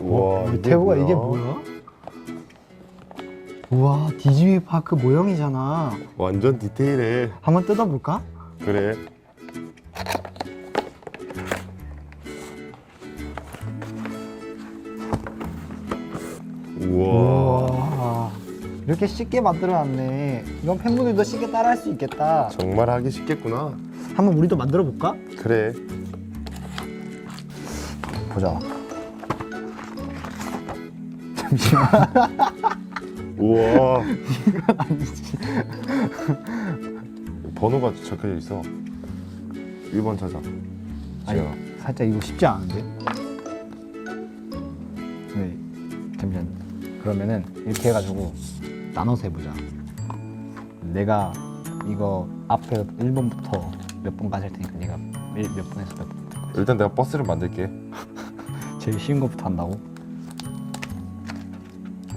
우와, 우리 이게 태호가? 이게 뭐야? 우와 디즈니 파크 모형이잖아. 완전 디테일해. 한번 뜯어볼까? 그래. 우와. 우와 이렇게 쉽게 만들어놨네. 이건 팬분들도 쉽게 따라할 수 있겠다. 정말 하기 쉽겠구나. 한번 우리도 만들어 볼까? 그래. 보자. 잠시만. 우와. 번호가 적혀져 있어. 1번 찾아. 아니. 살짝 이거 쉽지 않은데? 네 잠시만 그러면은 이렇게 해가지고 나눠서 해보자 내가 이거 앞에 1번부터 몇 번까지 할 테니까 내가 일- 몇 번에서 몇 번. 일단 내가 버스를 만들게. 제일 쉬운 것부터 한다고?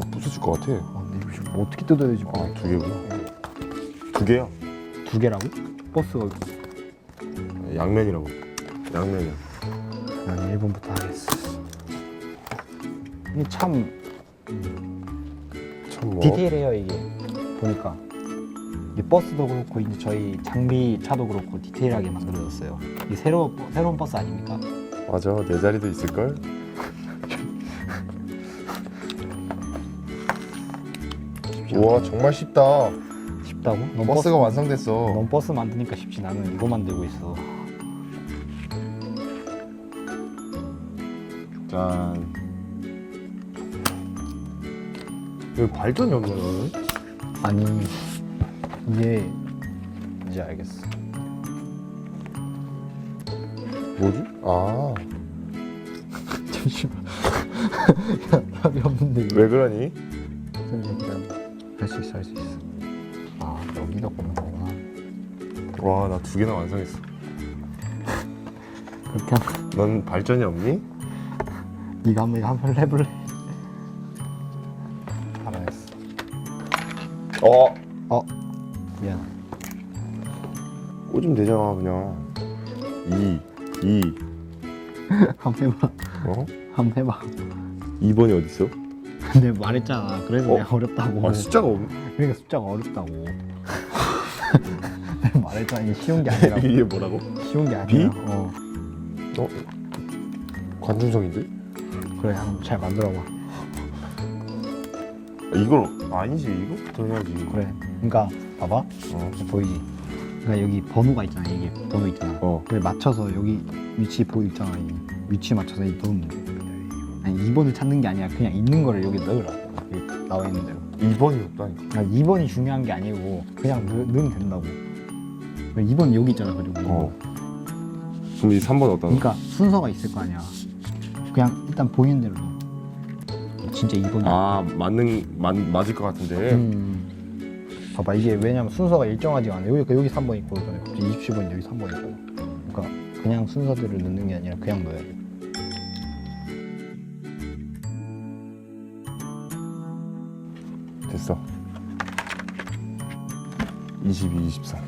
어, 부서질 것 같아. 아, 근데 이거 지금 어떻게 뜯어야 되지? 아, 두 개구나. 두 개야. 두 개라고? 버스가 양면이라고. 양면이야. 난 1번부터 하겠어 이게 참 참 뭐. 디테일해요 이게 보니까 이 버스도 그렇고 이제 저희 장비 차도 그렇고 디테일하게 만들어졌어요. 이 새로 새로운 버스 아닙니까? 맞아. 내 자리도 있을 걸? 우와, 정말 쉽다. 쉽다고? 넌 버스가 버스, 완성됐어. 넌 버스 만드니까 쉽지 나는 이거 만들고 있어. 짠. 왜 발전이 없냐, 너는? 아니 이게 이제 알겠어. 뭐지? 아, 잠시만. 답이 없는데 이거. 왜 그러니? 잠시만 할 수 있어 할 수 있어. 아 여기다 꽂는 거구나. 와, 나 두 개나 완성했어. 그렇게 하면 넌 발전이 없니? 네가 한번 한번 해볼래? 알았어. 어. 어 미안. 꽂으면 되잖아, 그냥. 2, 2, 한번 해봐. 어? 한번 해봐. 2번이 어딨어? 내가 말했잖아. 그래서 어? 내가 어렵다고. 아, 숫자가 없 그러니까 숫자가 어렵다고. 내가 말했잖아. 이게 쉬운 게 아니라고. 이게 뭐라고? 쉬운 게 비? 아니야. 어. 어? 관중성인데? 그래 한번 잘 만들어봐. 아, 이걸, 아니지, 이거부터 해야지. 그래. 그러니까 봐봐. 어. 보이지? 그러니까 여기 번호가 있잖아. 이게 번호 있잖아. 어. 그래 맞춰서 여기 위치 보이 있잖아. 이 위치 맞춰서 이 넣으면 돼. 아니 2번을 찾는 게 아니라 그냥 있는 거를 여기 넣으라고. 여기 나와 있는 대로. 2번이 없다니까. 그러니까 2번이 중요한 게 아니고 그냥 넣, 넣으면 된다고. 2번 여기 있잖아. 그리고. 어. 그럼 이 3번 어디다? 그러니까 순서가 있을 거 아니야. 그냥 일단 보이는 대로 넣어. 진짜 2번이. 아, 맞는, 맞, 맞을 것 같은데. 음. 봐봐 이게 왜냐면 순서가 일정하지가 않아. 여기 여기 3번 있고 여기 27번 여기 3번 있잖아. 그러니까 그냥 순서대로 넣는 게 아니라 그냥 넣어야 돼. 됐어. 22, 23.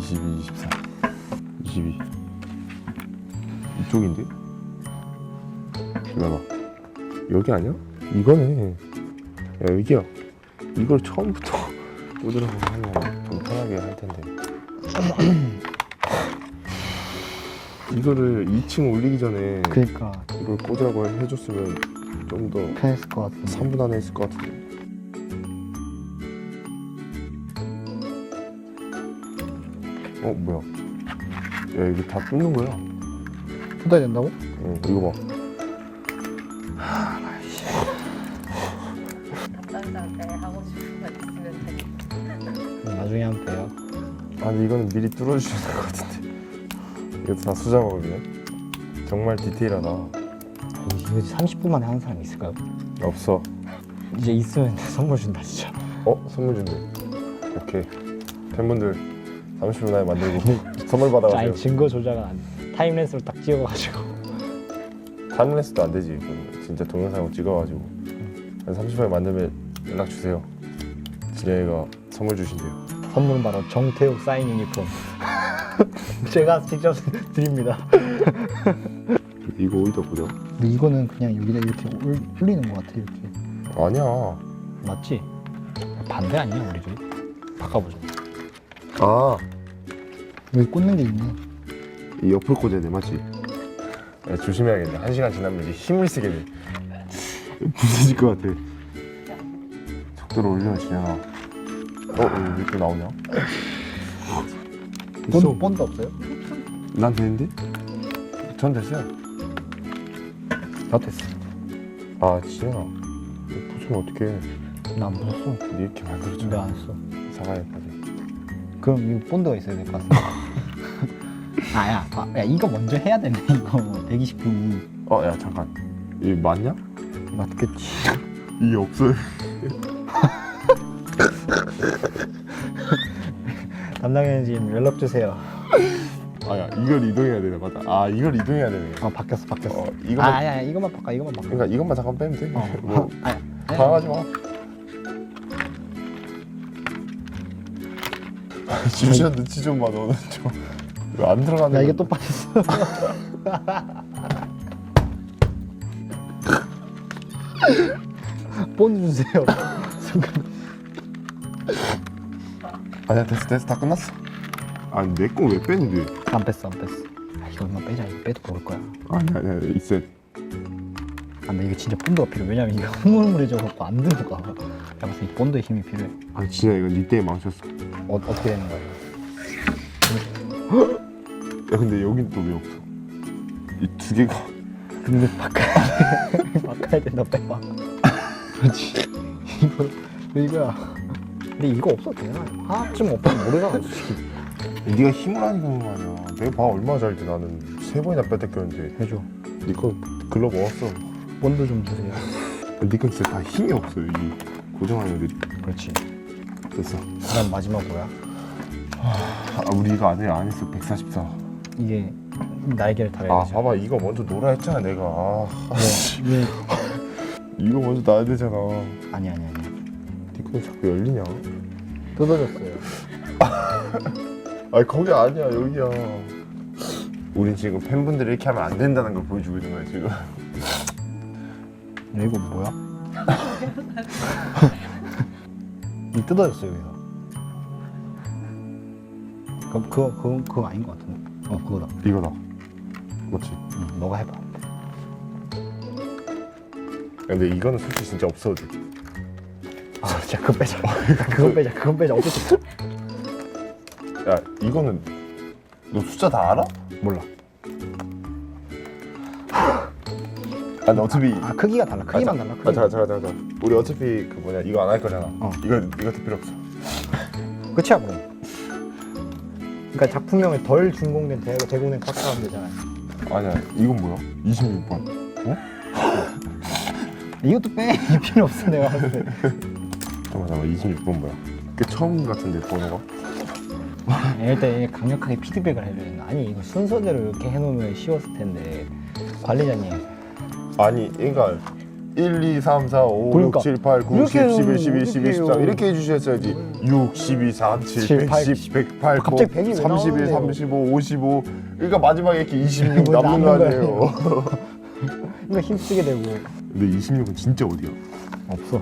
22, 23. 22. 이쪽인데? 기다려봐. 여기 아니야? 이거네. 야, 여기야. 이걸 처음부터 꽂으라고 하면 좀 편하게 할 텐데. 이거를 2층 올리기 전에 그러니까 이걸 꽂으라고 해줬으면 좀 더 편했을 것 같은데. 3분 안에 했을 것 같은데. 어 뭐야? 야 이게 다 뚫는 거야. 뜯어야 된다고? 응 이거 봐. 남자한테 하고 싶은 있으면. 나중에 하면 돼요. 아 근데 이거는 미리 뚫어주셔야 될 것 같은데. 이것도 다 수작업이네. 정말 디테일하다. 이거 30분 만에 하는 사람 있을까요? 없어. 이제 있으면 선물 준다 진짜. 어 선물 준대. 오케이. 팬분들 30분 안에 만들고 선물 받아가세요. 아니 증거 조작은 안 돼. 타임랩스로 딱 찍어가지고. 타임레스도 안 되지. 진짜 동영상으로 찍어가지고 한 30분에 만들면 연락 주세요. 진영이가 선물 주신대요. 선물은 바로 정태욱 사인 유니폼. 제가 직접 드립니다. 이거 어디다 뿌려? 근데 이거는 그냥 여기다 이렇게 올, 올리는 것 같아 이렇게 아니야. 맞지? 반대 아니야 우리 둘이? 바꿔보자 아, 여기 꽂는 게 있네 이 옆을 꽂아야 돼, 맞지? 야, 조심해야겠네. 한 시간 지나면 이제 힘을 쓰게 돼. 부서질 것 같아. 속도를 올려, 지현아. 어, 왜 이렇게 나오냐? 본, 본도 없어요? 난 되는데? 전 됐어요. 나 됐어 아. 이거 부수면 어떡해. 나안 부쉈어 네 이렇게 만들었잖아. 근데 안 했어 사과에까지. 그럼 이거 본드가 있어야 될 것 같아 아야 아, 야 이거 먼저 해야 되네 이거 129 어, 야, 잠깐. 이게 맞냐? 맞겠지 이게 없어요. 담당 엔진 연락 주세요 아, 야, 이걸 이동해야 되네, 맞다. 아, 이걸 이동해야 되네. 어 바뀌었어 바뀌었어 어, 아 이거만, 아야 이거만 바꿔 이거만 바꿔 그러니까 이것만 잠깐 빼면 돼. 어. 뭐, 아야 당하지 마. 주시한 눈치 좀 봐, 너는 좀. 왜안 들어가는 야 이게? 또 빠졌어 본드 주세요 순간 아니야, 됐어, 됐어. 다 끝났어. 아니, 내 거왜 빼는데? 안 뺐어 안 뺐어. 아, 이거 얼마 빼자. 이거 빼도 모를 거야. 아니야, 아니야, 있어야 돼. 아 근데 이게 진짜 본드가 필요해. 왜냐면 이거 흐물흐물해져 갖고 안 들어가. 내가 봤을 때이 본드의 힘이 필요해. 아니, 진짜 이건 니 때문에 망쳤어. 어, 어떻게 되는 거야? 야, 근데 여긴 또 왜 없어? 이 두 개가. 근데 바꿔야 돼. 바꿔야 된다 빼봐. 그렇지. 이거 이거야. 근데 이거 없어도 되나? 하나쯤 없으면 모르잖아 솔직히 네가 힘을 하니까 그런 거 아니야. 내가 봐, 얼마나 잘돼. 나는 세 번이나 뺏겼는데. 해줘 니거 글러 먹었어. 본드 좀 주세요 니건 진짜 다 힘이 없어, 이 고정하는 애들이. 그렇지 됐어. 그다음 마지막 뭐야? 아, 우리 이거 아직 안 했어. 144. 이게 날개를 달아야 아, 되죠 봐봐. 이거 먼저 놀아 했잖아, 내가. 아, 네, 네. 이거 먼저 놔야 되잖아. 아니 아니 아니 니건 자꾸 열리냐? 뜯어졌어요 아니, 거기 아니야, 여기야. 우린 지금 팬분들이 이렇게 하면 안 된다는 걸 보여주고 있는 거야, 지금. 야, 이거 뭐야? 이 뜯어졌어 여기서 그럼 그거 그거 그거 아닌 것 같은데 어 그거다 이거다. 맞지? 응, 너가 해봐 근데 이거는 솔직히 진짜 없어도 돼. 아 진짜 그거 빼자 그건 빼자 그건 빼자 어쩔 수 없어 야, 이거는 너 숫자 다 알아? 몰라 아니 어차피 아 크기가 달라 크기만 달라 아, 크기만 잠깐 잠깐 잠깐. 우리 어차피 그 뭐냐 이거 안 할 거잖아. 어. 이거 이거 도 필요 없어. 끝이야 그럼 그러니까 작품명을 덜 준공된 대, 대공된 카트 하면 되잖아요 아니야, 이건 뭐야? 26번. 이것도 빼 필요 없어 내가 봤을 때 잠깐만 잠깐 26번 뭐야? 그 처음 같은데 번호가? 일단 이게 강력하게 피드백을 해줘야 된다. 아니 이거 순서대로 이렇게 해놓으면 쉬웠을 텐데. 관리자님. 아니, 그러니까 1, 2, 3, 4, 5, 그러니까 6, 7, 8, 9, 이렇게 10, 11, 12, 해놓으면 12, 13 어떡해요. 이렇게 해주셨어야지. 6, 12, 3, 7, 7, 110, 108, 갑자기 100이 왜 31, 나오는데요? 35, 55 그러니까 마지막에 이렇게 26 뭐 남는 거 남는 아니에요? 이거 힘쓰게 되고. 근데 26은 진짜 어디야? 없어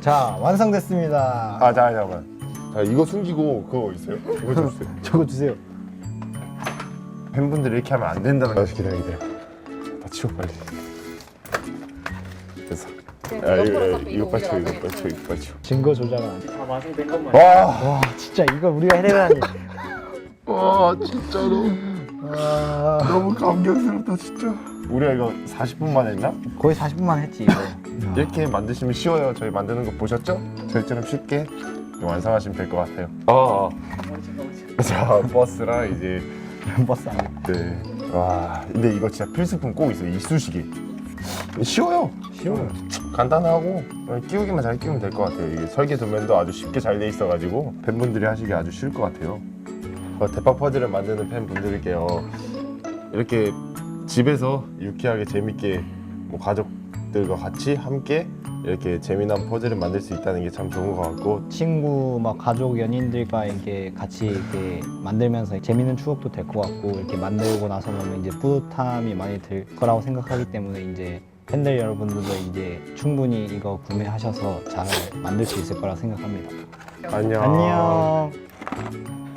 자 완성됐습니다. 아 잠깐 잠깐 자 이거 숨기고 그거 있어요? 이거 좀 주세요. 저거 주세요. 팬분들이 이렇게 하면 안 된다는 거 기다려 기다려. 다 치워 빨리. 됐어. 야 이거 이거 빨리 치워 이거 빨리 치워 이거 빨리 치워. 증거 조작은 안 돼. 와, 와 진짜 이거 우리가 해내다니. 와 진짜로. 와. 너무 감격스럽다 진짜. 우리가 이거 40분만 했나? 거의 40분만 했지 이거 이렇게 만드시면 쉬워요 저희 만드는 거 보셨죠? 저희처럼 쉽게 완성하시면 될 것 같아요 아, 아. 자 버스랑 이제 버스 안에 네. 와, 근데 이거 진짜 필수품 꼭 있어요. 이쑤시개. 쉬워요. 쉬워요 간단하고 그냥 끼우기만 잘 끼우면 될 것 같아요. 이게 설계 도면도 아주 쉽게 잘 돼 있어가지고 팬분들이 하시기 아주 쉬울 것 같아요. 어, 대파 퍼즐을 만드는 팬분들께요. 이렇게 집에서 유쾌하게 재밌게 뭐 가족들과 같이 함께 이렇게 재미난 퍼즐을 만들 수 있다는 게 참 좋은 것 같고 친구 막 가족 연인들과 이렇게 같이 이렇게 만들면서 재밌는 추억도 될 것 같고 이렇게 만들고 나서 보면 이제 뿌듯함이 많이 들 거라고 생각하기 때문에 이제 팬들 여러분들도 이제 충분히 이거 구매하셔서 잘 만들 수 있을 거라 생각합니다. 안녕. 안녕.